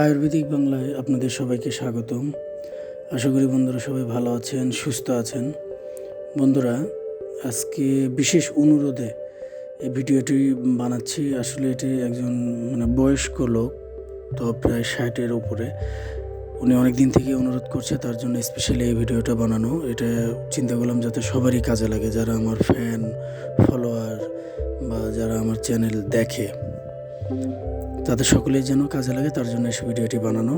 আয়ুর্বেদিক বাংলায় আপনাদের সবাইকে স্বাগতম। আশা করি বন্ধুরা সবাই ভালো আছেন, সুস্থ আছেন। বন্ধুরা, আজকে বিশেষ অনুরোধে এই ভিডিওটি বানাচ্ছি। আসলে এটি একজন মানে বয়স্ক লোক, তো প্রায় ষাটের উপরে। উনি অনেক দিন থেকে অনুরোধ করছে, তার জন্য স্পেশালি এই ভিডিওটা বানানো। এটা চিন্তা করলাম যাতে সবারই কাজে লাগে, যারা আমার ফ্যান ফলোয়ার বা যারা আমার চ্যানেল দেখে। তাদের সকলেই যেন কাজে লাগে, তার জন্য এই ভিডিওটি বানানো।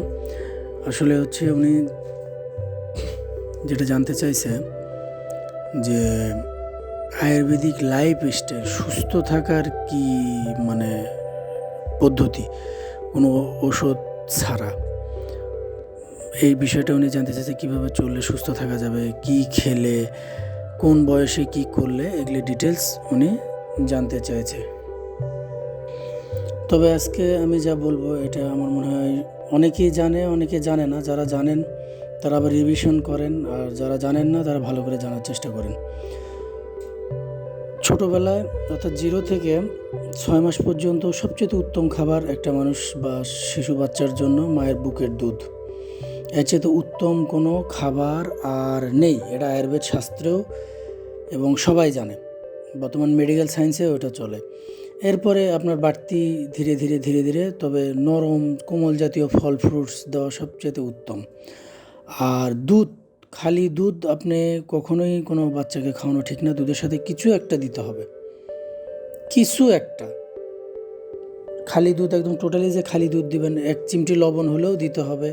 আসলে হচ্ছে উনি যেটা জানতে চাইছে যে আয়ুর্বেদিক লাইফ স্টাইল সুস্থ থাকার কি মানে পদ্ধতি? কোনো ওষুধ ছাড়া। এই বিষয়টা উনি জানতে চাইছে কীভাবে চললে সুস্থ থাকা যাবে, কি খেলে, কোন বয়সে কি করলে, এগুলি ডিটেলস উনি জানতে চাইছে। তবে আজকে আমি যা বলব এটা আমার মনে হয় অনেকেই জানে, অনেকে জানে না। যারা জানেন, তারা আবার রিভিশন করেন, আর যারা জানেন না, তারা ভালো করে জানার চেষ্টা করেন। ছোটোবেলায় অর্থাৎ জিরো থেকে ছয় মাস পর্যন্ত সবচেয়ে উত্তম খাবার একটা মানুষ বা শিশু বাচ্চার জন্য মায়ের বুকের দুধ। এর চেয়ে উত্তম কোনো খাবার আর নেই। এটা আয়ুর্বেদ শাস্ত্রেও এবং সবাই জানে। বর্তমান মেডিকেল সায়েন্সেও এটা চলে। এরপরে আপনার বাড়তি ধীরে ধীরে ধীরে ধীরে তবে নরম কোমল জাতীয় ফল ফ্রুটস দেওয়া সবচেয়ে উত্তম। আর দুধ, খালি দুধ আপনি কখনোই কোনো বাচ্চাকে খাওয়ানো ঠিক না, দুধের সাথে কিছু একটা দিতে হবে। কিছু একটা। খালি দুধ একদম টোটালি যে খালি দুধ দিবেন, এক চিমটি লবণ হলেও দিতে হবে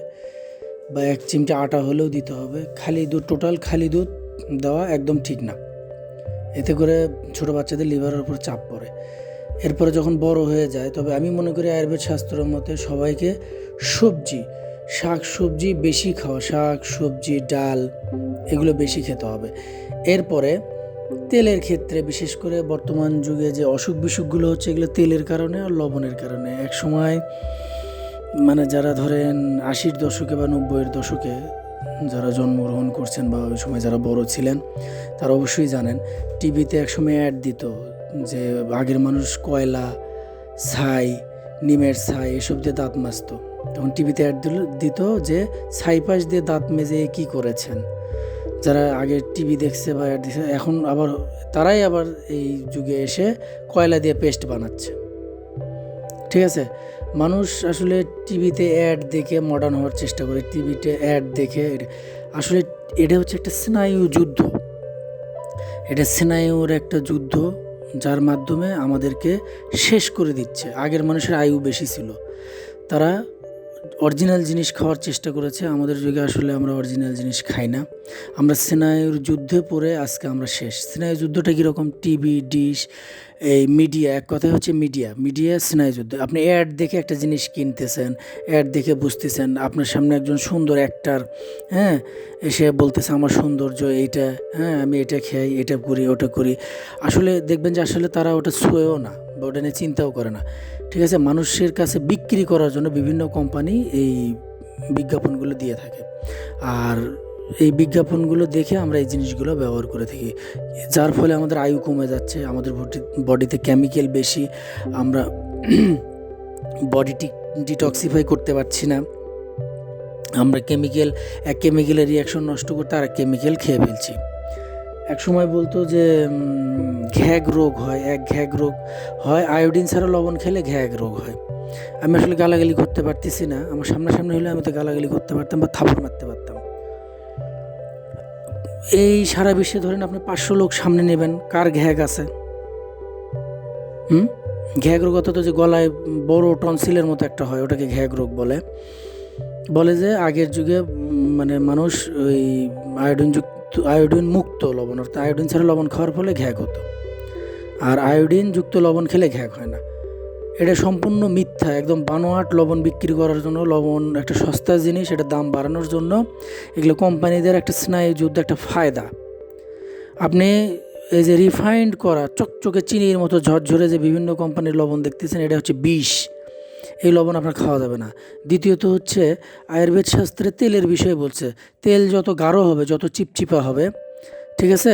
বা এক চিমটি আটা হলেও দিতে হবে। খালি দুধ টোটাল খালি দুধ দেওয়া একদম ঠিক না। এতে করে ছোটো বাচ্চাদের লিভারের উপর চাপ পড়ে। এরপরে যখন বড় হয়ে যায়, তবে আমি মনে করি আয়ুর্বেদ শাস্ত্র মতে সবাইকে সবজি শাক সবজি বেশি খাওয়া শাক সবজি ডাল এগুলো বেশি খেতে হবে। এরপরে তেলের ক্ষেত্রে বিশেষ করে বর্তমান যুগে যে অসুখ বিসুখগুলো হচ্ছে এগুলো তেলের কারণে আর লবণের কারণে। এক সময় মানে যারা ধরেন আশির দশকে বা নব্বইয়ের দশকে যারা জন্মগ্রহণ করছেন বা ওই সময় যারা বড় ছিলেন, তারা অবশ্যই জানেন, টিভিতে একসময় অ্যাড দিত যে আগের মানুষ কয়লা, ছাই, নিমের ছাই, এসব দিয়ে দাঁত মাজত। তখন টিভিতে অ্যাড দিল দিত যে ছাই পাশ দিয়ে দাঁত মেজে কি করেছেন। যারা আগে টিভি দেখছে বা অ্যাড দেখছে এখন আবার তারাই আবার এই যুগে এসে কয়লা দিয়ে পেস্ট বানাচ্ছে। ঠিক আছে? মানুষ আসলে টিভিতে অ্যাড দেখে মডার্ন হওয়ার চেষ্টা করে। টিভিতে অ্যাড দেখে আসলে এটা হচ্ছে একটা স্নায়ু যুদ্ধ। এটা স্নায়ুর একটা যুদ্ধ। যার মাধ্যমে আমাদেরকে শেষ করে দিচ্ছে। আগের মানুষের আয়ু বেশি ছিল। তারা অরিজিনাল জিনিস খাওয়ার চেষ্টা করেছে। আমাদের যুগে আসলে আমরা অরিজিনাল জিনিস খাই না। আমরা স্নায়ুর যুদ্ধে পড়ে আজকে আমরা শেষ। স্নায়ু যুদ্ধটা কীরকম? টিভি, ডিশ, এই মিডিয়া, এক কথায় হচ্ছে মিডিয়া। মিডিয়া স্নায়ু যুদ্ধ। আপনি অ্যাড দেখে একটা জিনিস কিনতেছেন, অ্যাড দেখে বুঝতেছেন, আপনার সামনে একজন সুন্দর অ্যাক্টার হ্যাঁ এসে বলতেছে, আমার সৌন্দর্য এইটা হ্যাঁ আমি এটা খাই, এটা করি, ওটা করি। আসলে দেখবেন যে আসলে তারা ওটা ছুঁয়েও না বা ওটা নিয়ে চিন্তাও করে না। ঠিক আছে, মানুষের কাছে বিক্রি করার জন্য বিভিন্ন কোম্পানি এই বিজ্ঞাপনগুলো দিয়ে থাকে। আর এই বিজ্ঞাপনগুলো দেখে আমরা এই জিনিসগুলো ব্যবহার করে থাকি। যার ফলে আমাদের আয়ু কমে যাচ্ছে, আমাদের বডিতে কেমিক্যাল বেশি, আমরা বডি ডিটক্সিফাই করতে পারছি না। আমরা কেমিক্যাল, এক কেমিক্যালের রিয়াকশন নষ্ট করতে আর এক কেমিক্যাল খেয়ে ফেলছি। এক সময় বলতো যে ঘ্যাগ রোগ হয়, এক ঘ্যাগ রোগ হয়। আয়োডিন ছাড়া লবণ খেলে ঘ্যাগ রোগ হয়। আমি আসলে গালাগালি করতে পারতেছি না। আমার সামনাসামনি হলে আমি তো গালাগালি করতে পারতাম বা থাপড় মারতে পারতাম। এই সারা বিশ্বে ধরেন আপনি পাঁচশো লোক সামনে নেবেন, কার ঘ্যাগ আছে? হুম? ঘ্যাগ রোগ অর্থাৎ যে গলায় বড় টনসিলের মতো একটা হয়, ওটাকে ঘ্যাগ রোগ বলে। বলে যে আগের যুগে মানে মানুষ ওই আয়োডিনযুক্ত আয়োডিন মুক্ত লবণ, অর্থাৎ আয়োডিন ছাড়া লবণ খাওয়ার ফলে ঘ্যাগ হতো। আর আয়োডিন যুক্ত লবণ খেলে ঘ্যাগ হয় না। এটা সম্পূর্ণ মিথ্যা, একদম বানোয়াট লবণ বিক্রি করার জন্য, লবণ একটা সস্তা জিনিস, এটা দাম বাড়ানোর জন্য। এগুলো কোম্পানিদের একটা স্নায়ু যুদ্ধ একটা ফায়দা। আপনি এই যে রিফাইন্ড করা, চকচকে চিনির মতো ঝরঝরে যে বিভিন্ন কোম্পানির লবণ দেখতেছেন, এটা হচ্ছে বিষ। এই লবণ আপনার খাওয়া যাবে না। দ্বিতীয়ত হচ্ছে, আয়ুর্বেদ শাস্ত্রে তেলের বিষয়ে বলছে, তেল যত গাঢ় হবে, যত চিপচিপা হবে, ঠিক আছে,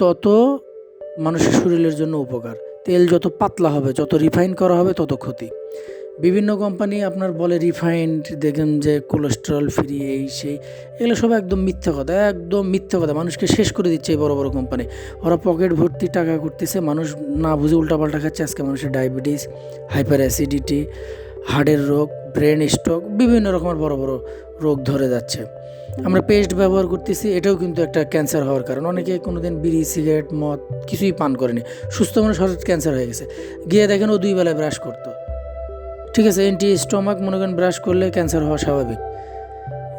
তত মানুষের শরীরের জন্য উপকার। তেল যত পাতলা হবে, যত রিফাইন করা হবে, তত ক্ষতি। বিভিন্ন কোম্পানি আপনার বলে রিফাইন্ড দেখেন যে কোলেস্ট্রল ফ্রি এই সেই, এগুলো সব একদম মিথ্যা কথা, একদম মিথ্যা কথা। মানুষকে শেষ করে দিচ্ছে এই বড় বড় কোম্পানি ওরা পকেট ভর্তি টাকা করতেছে, মানুষ না বুঝে উল্টাপাল্টা খাচ্ছে। আজকে মানুষের ডায়াবেটিস হাইপার অ্যাসিডিটি হার্টের রোগ ব্রেন স্ট্রোক বিভিন্ন রকমের বড় বড় রোগ ধরে যাচ্ছে। আমরা পেস্ট ব্যবহার করতেছি, এটাও কিন্তু একটা ক্যান্সার হওয়ার কারণ। অনেকে কোনোদিন বিড়ি, সিগারেট, মদ কিছুই পান করেনি। সুস্থ মানুষ হঠাৎ ক্যান্সার হয়ে গেছে। গিয়ে দেখেন ও দুই বেলায় ব্রাশ করতো। ঠিক আছে এন্টি স্টমাক মনে করেন ব্রাশ করলে ক্যান্সার হওয়া স্বাভাবিক।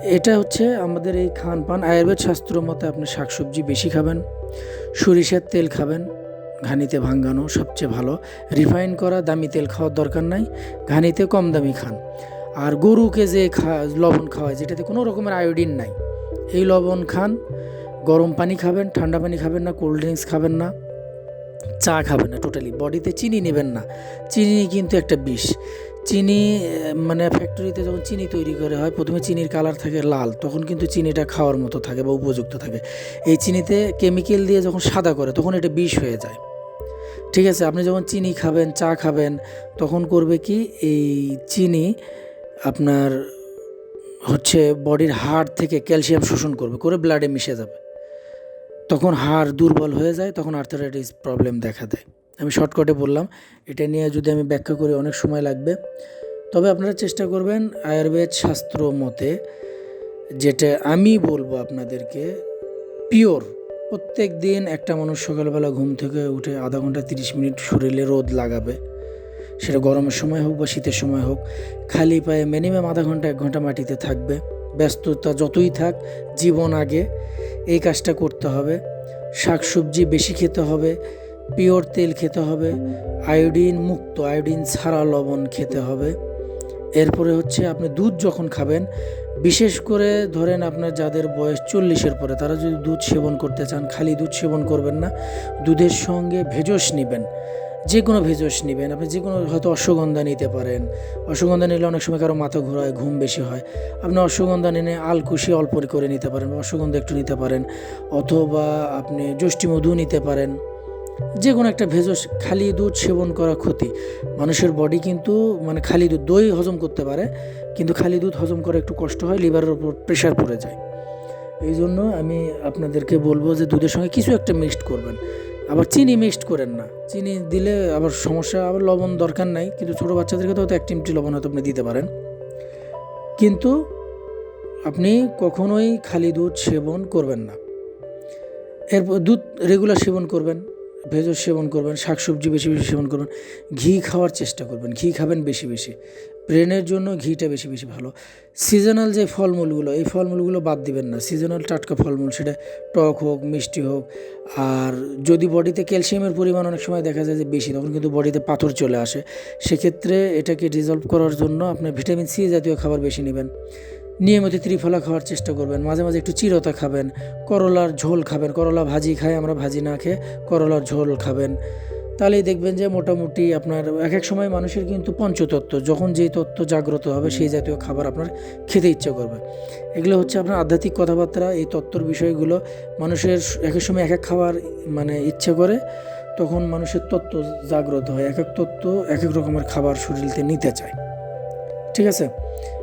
এটা হচ্ছে আমাদের এই খান পান আয়ুর্বেদ শাস্ত্র মতে আপনি শাকসবজি বেশি খাবেন, সরিষার তেল খাবেন ঘানিতে ভাঙ্গানো সবচেয়ে ভালো। রিফাইন করা দামি তেল খাওয়ার দরকার নাই, ঘানিতে কম দামি খান। আর গরুকে যে খা, লবণ খাওয়ায়, যেটাতে কোনো রকমের আয়োডিন নাই। এই লবণ খান, গরম পানি খাবেন, ঠান্ডা পানি খাবেন না কোল্ড ড্রিঙ্কস খাবেন না, চা খাবেন না টোটালি বডিতে চিনি নেবেন না। চিনি কিন্তু একটা বিষ। চিনি মানে ফ্যাক্টরিতে যখন চিনি তৈরি করে হয়, প্রথমে চিনির কালার থাকে লাল, তখন কিন্তু চিনিটা খাওয়ার মতো থাকে বা উপযুক্ত থাকে। এই চিনিতে কেমিক্যাল দিয়ে যখন সাদা করে, তখন এটা বিষ হয়ে যায়। ঠিক আছে, আপনি যখন চিনি খাবেন, চা খাবেন, তখন করবে কি, এই চিনি আপনার হচ্ছে বডির হাড় থেকে ক্যালসিয়াম শোষণ করবে, করে ব্লাডে মিশে যাবে। তখন হাড় দুর্বল হয়ে যায়, তখন আর্থারাইটিস প্রবলেম দেখা দেয়। আমি শর্টকাটে বললাম, এটা নিয়ে যদি আমি ব্যাখ্যা করি, অনেক সময় লাগবে। তবে আপনারা চেষ্টা করবেন আয়ুর্বেদ শাস্ত্র মতে, যেটা আমি বলব আপনাদেরকে পিওর প্রত্যেক দিন একটা মানুষ সকালবেলা ঘুম থেকে উঠে আধা ঘণ্টা তিরিশ মিনিট শরীরে রোদ লাগাবে। সেটা গরমের সময় হোক বা শীতের সময় হোক, খালি পায়ে মিনিমাম আধা ঘণ্টা, এক ঘণ্টা মাটিতে থাকবে। ব্যস্ততা যতই থাক, জীবন আগে। এই কাজটা করতে হবে। শাক সবজি বেশি খেতে হবে, পিওর তেল খেতে হবে, আয়োডিন মুক্ত, আয়োডিন ছাড়া লবণ খেতে হবে। এরপরে হচ্ছে আপনি দুধ যখন খাবেন বিশেষ করে ধরেন আপনার যাদের বয়স চল্লিশের পরে, তারা যদি দুধ সেবন করতে চান, খালি দুধ সেবন করবেন না, দুধের সঙ্গে ভেজস নেবেন যে কোনো ভেজস নেবেন। আপনি যে কোনো হয়তো অশ্বগন্ধা নিতে পারেন। অশ্বগন্ধা নিলে অনেক সময় কারও মাথা ঘোরায়, ঘুম বেশি হয়। আপনি অশ্বগন্ধা নিয়ে আলকুশি অল্প করে নিতে পারেন, অশ্বগন্ধা একটু নিতে পারেন, অথবা আপনি যষ্টি মধু নিতে পারেন। যে কোনো একটা ভেষজ খালি দুধ সেবন করা ক্ষতি। মানুষের বডি কিন্তু মানে খালি দুধ, দই হজম করতে পারে, কিন্তু খালি দুধ হজম করা একটু কষ্ট হয় লিভারের ওপর প্রেশার পড়ে যায়। এই জন্য আমি আপনাদেরকে বলব যে দুধের সঙ্গে কিছু একটা মিক্সড করবেন। আবার চিনি মিক্সড করেন না। চিনি দিলে আবার সমস্যা, আবার লবণ দরকার নাই, কিন্তু ছোটো বাচ্চাদেরকে তো এক চিমটি লবণ হয়তো আপনি দিতে পারেন। কিন্তু আপনি কখনোই খালি দুধ সেবন করবেন না। এরপর দুধ রেগুলার সেবন করবেন। ভেষজ সেবন করবেন, শাকসবজি বেশি বেশি সেবন করবেন, ঘি খাওয়ার চেষ্টা করবেন, ঘি খাবেন বেশি বেশি। ব্রেনের জন্য ঘিটা বেশি বেশি ভালো। সিজনাল যে ফলমূলগুলো, এই ফলমূলগুলো বাদ দিবেন না। সিজনাল টাটকা ফলমূল, সেটা টক হোক, মিষ্টি হোক, আর যদি বডিতে ক্যালসিয়ামের পরিমাণ অনেক সময় দেখা যায় যে বেশি, তখন কিন্তু বডিতে পাথর চলে আসে। সেক্ষেত্রে এটাকে রিজলভ করার জন্য আপনার ভিটামিন সি জাতীয় খাবার বেশি নেবেন। নিয়মিত ত্রিফলা খাওয়ার চেষ্টা করবেন। মাঝে মাঝে একটু চিরতা খাবেন। করলার ঝোল খাবেন। করলা ভাজি খাই আমরা ভাজি না খেয়ে করলার ঝোল খাবেন। তাহলেই দেখবেন যে মোটামুটি আপনার এক এক সময় মানুষের কিন্তু পঞ্চতত্ত্ব, যখন যেই তত্ত্ব জাগ্রত হবে সেই জাতীয় খাবার আপনার খেতে ইচ্ছে করবে। এগুলো হচ্ছে আপনার আধ্যাত্মিক কথাবার্তা, এই তত্ত্বর বিষয়গুলো। মানুষের এক এক সময় এক এক খাবার মানে ইচ্ছে করে, তখন মানুষের তত্ত্ব জাগ্রত হয়। এক এক তত্ত্ব এক এক রকমের খাবার শরীরতে নিতে চায়। ঠিক আছে?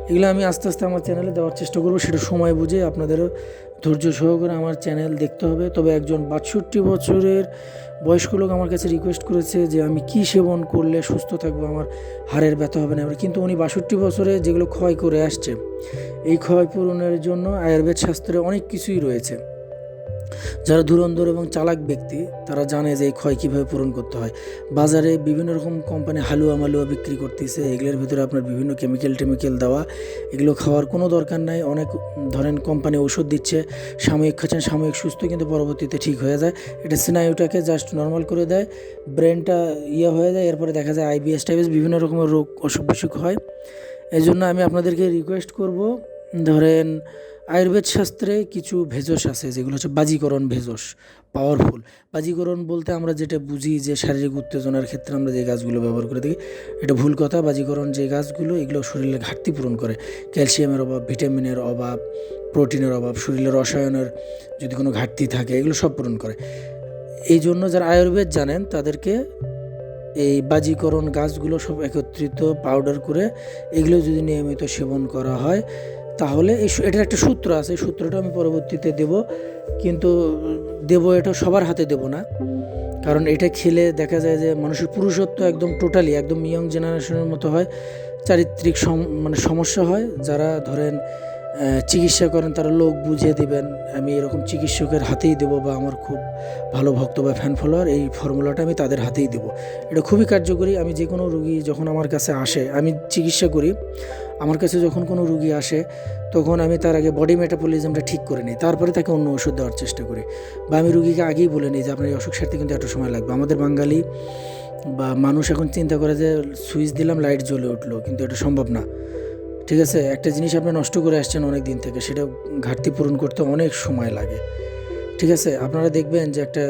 এগুলো আমি আস্তে আস্তে আমার চ্যানেলে দেওয়ার চেষ্টা করব। সেটা সময় বুঝে আপনাদেরও ধৈর্য সহকারে আমার চ্যানেল দেখতে হবে। তবে একজন বাষট্টি বছরের বয়স্ক লোক আমার কাছে রিকোয়েস্ট করেছে যে আমি কি সেবন করলে সুস্থ থাকব, আমার হাড়ের ব্যথা হবে না। কিন্তু উনি বাষট্টি বছরে যেগুলো ক্ষয় করে আসছে, এই ক্ষয় পূরণের জন্য আয়ুর্বেদ শাস্ত্রে অনেক কিছুই রয়েছে। যারা ধুরন্ধর এবং চালাক ব্যক্তি, তারা জানে যে এই ক্ষয় কীভাবে পূরণ করতে হয়। বাজারে বিভিন্ন রকম কোম্পানি হালুয়া মালুয়া বিক্রি করতেছে, এগুলোর ভিতরে আপনার বিভিন্ন কেমিক্যাল টেমিক্যাল দেওয়া, এগুলো খাওয়ার কোনো দরকার নাই। অনেক, ধরেন কোম্পানি ওষুধ দিচ্ছে, সাময়িক খাচ্ছেন, সাময়িক সুস্থ, কিন্তু পরবর্তীতে ঠিক হয়ে যায়। এটা স্নায়ুটাকে জাস্ট নর্মাল করে দেয় ব্রেনটা ইয়ে হয়ে যায়, এরপরে দেখা যায় আইবিএস টাইবিএস বিভিন্ন রকমের রোগ অসুখ বিসুখ হয়। এই জন্য আমি আপনাদেরকে রিকোয়েস্ট করব ধরেন আয়ুর্বেদ শাস্ত্রে কিছু ভেষজ আছে, যেগুলো হচ্ছে বাজিকরণ ভেষজ পাওয়ারফুল বাজিকরণ বলতে আমরা যেটা বুঝি যে শারীরিক উত্তেজনার ক্ষেত্রে আমরা যে গাছগুলো ব্যবহার করে থাকি, এটা ভুল কথা। বাজিকরণ যে গাছগুলো, এগুলো শরীরের ঘাটতি পূরণ করে। ক্যালসিয়ামের অভাব, ভিটামিনের অভাব, প্রোটিনের অভাব, শরীরের রসায়নের যদি কোনো ঘাটতি থাকে, এগুলো সব পূরণ করে। এই জন্য যারা আয়ুর্বেদ জানেন, তাদেরকে এই বাজিকরণ গাছগুলো সব একত্রিত পাউডার করে এগুলো যদি নিয়মিত সেবন করা হয় তাহলে এটার একটা সূত্র আছে, এই সূত্রটা আমি পরবর্তীতে দেব। কিন্তু দেব এটা সবার হাতে দেব না। কারণ এটা খেলে দেখা যায় যে মানুষের পুরুষত্ব একদম টোটালি একদম ইয়ং জেনারেশনের মতো হয়। চারিত্রিক মানে সমস্যা হয়। যারা ধরেন চিকিৎসা করেন, তারা লোক বুঝিয়ে দিবেন, আমি এরকম চিকিৎসকের হাতেই দেবো বা আমার খুব ভালো ভক্ত বা ফ্যান ফলোয়ার এই ফর্মুলাটা আমি তাদের হাতেই দেবো। এটা খুবই কার্যকরী, আমি যে কোনো রুগী যখন আমার কাছে আসে, আমি চিকিৎসা করি, আমার কাছে যখন কোনো রুগী আসে, তখন আমি তার আগে বডি মেটাবলিজমটা ঠিক করে নিই, তারপরে তাকে অন্য ওষুধ দেওয়ার চেষ্টা করি। বা আমি রুগীকে আগেই বলে নিই যে, আপনার এই অসুখ সারতে কিন্তু এত সময় লাগবে। আমাদের বাঙালি বা মানুষ এখন চিন্তা করে যে, সুইচ দিলাম, লাইট জ্বলে উঠল। কিন্তু এটা সম্ভব না। ঠিক আছে, একটা জিনিস আপনি নষ্ট করে আসছেন অনেক দিন থেকে, সেটা ঘাটতি পূরণ করতে অনেক সময় লাগে। ঠিক আছে, আপনারা দেখবেন যে একটা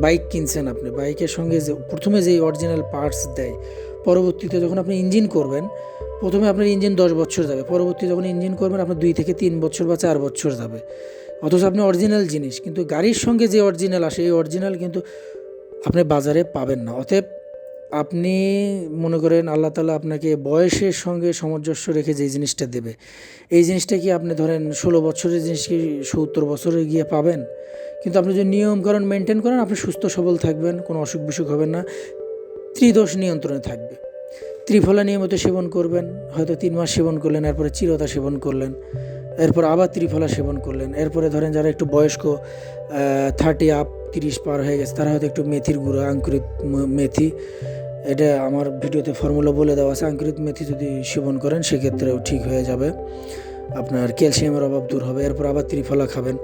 বাইক কিনছেন আপনি বাইকের সঙ্গে যে, প্রথমে যে অরিজিনাল পার্টস দেয়, পরবর্তীতে যখন আপনি ইঞ্জিন করবেন, প্রথমে আপনার ইঞ্জিন দশ বছর যাবে, পরবর্তী যখন ইঞ্জিন করবেন, আপনার দুই থেকে তিন বছর বা চার বছর যাবে। অথচ আপনি অরিজিনাল জিনিস, কিন্তু গাড়ির সঙ্গে যে অরিজিনাল আসে, এই অরিজিনাল কিন্তু আপনি বাজারে পাবেন না, অতএব আপনি মনে করেন আল্লাহ তালা আপনাকে বয়সের সঙ্গে সামঞ্জস্য রেখে যে জিনিসটা দেবে, এই জিনিসটা কি আপনি ধরেন ষোলো বছরের জিনিস কি সত্তর বছরে গিয়ে পাবেন? কিন্তু আপনি যদি নিয়মকানুন মেনটেন করেন, আপনি সুস্থ সবল থাকবেন, কোনো অসুখ বিসুখ হবেন না। ত্রিদোষ নিয়ন্ত্রণে থাকবে। ত্রিফলা নিয়মিত সেবন করবেন, হয়তো তিন মাস সেবন করলেন, এরপরে চিরতা সেবন করলেন। এরপর আবার ত্রিফলা সেবন করলেন। এরপরে ধরেন যারা একটু বয়স্ক থার্টি আপ তিরিশ পার হয়ে গেছে, তারা হয়তো একটু মেথির গুঁড়ো, আঙ্কুরিত মেথি। এটা আমার ভিডিওতে ফর্মুলা বলে দেওয়া আছে, আঙ্কুরিত মেথি যদি সেবন করেন, সেক্ষেত্রেও ঠিক হয়ে যাবে। আপনার ক্যালসিয়ামের অভাব দূর হবে, এরপর আবার ত্রিফলা খাবেন।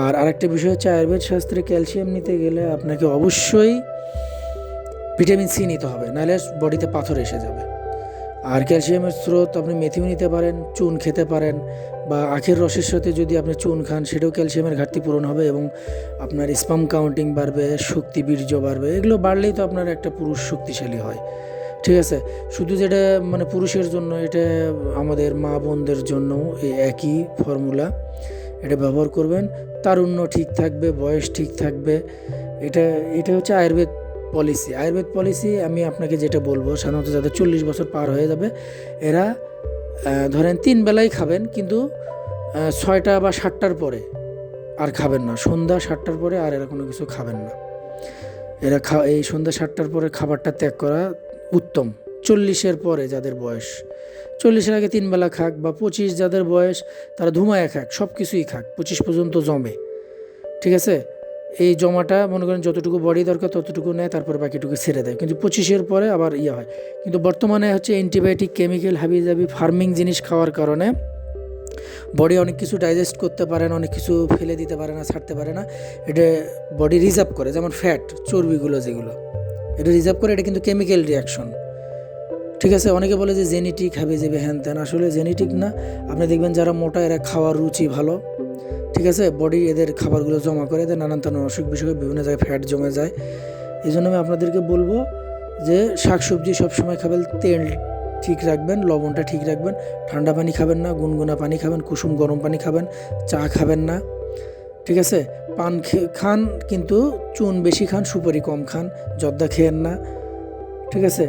আর আরেকটা বিষয় হচ্ছে, আয়ুর্বেদ শাস্ত্রে ক্যালসিয়াম নিতে গেলে আপনাকে অবশ্যই ভিটামিন সি নিতে হবে, নাহলে বডিতে পাথর এসে যাবে। আর ক্যালসিয়ামের স্রোত আপনি মেথিও নিতে পারেন, চুন খেতে পারেন বা আখের রসের সাথে যদি আপনি চুন খান, সেটাও ক্যালসিয়ামের ঘাটতি পূরণ হবে এবং আপনার স্পাম কাউন্টিং বাড়বে, শক্তি বীর্য বাড়বে, এগুলো বাড়লেই তো আপনার একটা পুরুষ শক্তিশালী হয়। ঠিক আছে? শুধু যেটা মানে পুরুষের জন্য, এটা আমাদের মা বোনদের জন্য এই একই ফর্মুলা এটা ব্যবহার করবেন, তারুণ্য ঠিক থাকবে, বয়স ঠিক থাকবে। এটা এটা হচ্ছে আয়ুর্বেদ পলিসি আয়ুর্বেদ পলিসি আমি আপনাকে যেটা বলব, সাধারণত যাদের চল্লিশ বছর পার হয়ে যাবে, এরা ধরেন তিন বেলাই খাবেন, কিন্তু ছয়টা বা সাতটার পরে আর খাবেন না। সন্ধ্যা সাতটার পরে আর এরা কোনো কিছু খাবেন না। এরা খা, এই সন্ধ্যা সাতটার পরে খাবারটা ত্যাগ করা উত্তম। চল্লিশের পরে যাদের বয়স, চল্লিশের আগে তিন বেলা খাক বা পঁচিশ যাদের বয়স, তারা ধুমায় খাক সব কিছুই খাক, পঁচিশ পর্যন্ত জমে। ঠিক আছে? এই জমাটা, মনে করেন, যতটুকু বডি দরকার, ততটুকু নেয়, তারপর বাকিটুকু ছেড়ে দেয়। কিন্তু পঁচিশের পরে আবার ইয়ে হয়। কিন্তু বর্তমানে হচ্ছে অ্যান্টিবায়োটিক কেমিক্যাল হাবি জাবি ফার্মিং জিনিস খাওয়ার কারণে বডি অনেক কিছু ডাইজেস্ট করতে পারে না, অনেক কিছু ফেলে দিতে পারে না, ছাড়তে পারে না। এটা বডি রিজার্ভ করে, যেমন ফ্যাট চর্বিগুলো যেগুলো। এটা রিজার্ভ করে, এটা কিন্তু কেমিক্যাল রিয়াকশন ঠিক আছে? অনেকে বলে যে জেনেটিক হাবি যাবে হ্যান ত্যান আসলে জেনেটিক না। আপনি দেখবেন যারা মোটা, এরা খাওয়ার রুচি ভালো। ঠিক আছে? বডি এদের খাবারগুলো জমা করে, এদের নানান ধরনের অসুখ বিসুখ বিভিন্ন জায়গায় ফ্যাট জমে যায়। এই জন্য আমি আপনাদেরকে বলব যে, শাকসবজি সবসময় খাবেন, তেল ঠিক রাখবেন, লবণটা ঠিক রাখবেন, ঠান্ডা পানি খাবেন না, গুনগুনা পানি খাবেন, কুসুম গরম পানি খাবেন, চা খাবেন না। ঠিক আছে? পান খান কিন্তু চুন বেশি খান, সুপারি কম খান, জর্দা খেয়েন না। ঠিক আছে?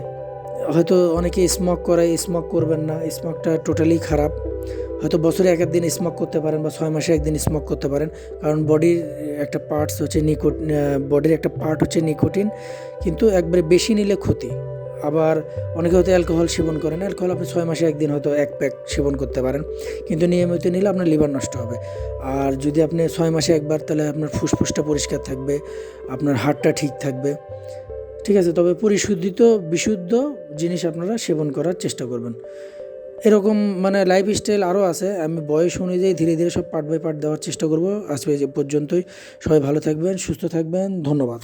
হয়তো অনেকে স্মোক করে স্মোক করবেন না স্মোকটা টোটালি খারাপ। হয়তো বছরে এক একদিন স্মোক করতে পারেন বা ছয় মাসে একদিন স্মোক করতে পারেন। কারণ বডির একটা পার্টস হচ্ছে নিকোট বডির একটা পার্ট হচ্ছে নিকোটিন কিন্তু একবারে বেশি নিলে ক্ষতি। আবার অনেকে হয়তো অ্যালকোহল সেবন করেন। অ্যালকোহল আপনি ছয় মাসে একদিন হয়তো এক প্যাক সেবন করতে পারেন। কিন্তু নিয়মিত নিলে আপনার লিভার নষ্ট হবে। আর যদি আপনি ছয় মাসে একবার, তাহলে আপনার ফুসফুসটা পরিষ্কার থাকবে, আপনার হার্টটা ঠিক থাকবে। ঠিক আছে? তবে পরিশুদ্ধিত, বিশুদ্ধ জিনিস আপনারা সেবন করার চেষ্টা করবেন। এরকম মানে লাইফ স্টাইল আরও আছে। আমি বয়স অনুযায়ী ধীরে ধীরে সব পার্ট বাই পার্ট দেওয়ার চেষ্টা করব। আজকে পর্যন্তই। সবাই ভালো থাকবেন, সুস্থ থাকবেন। ধন্যবাদ।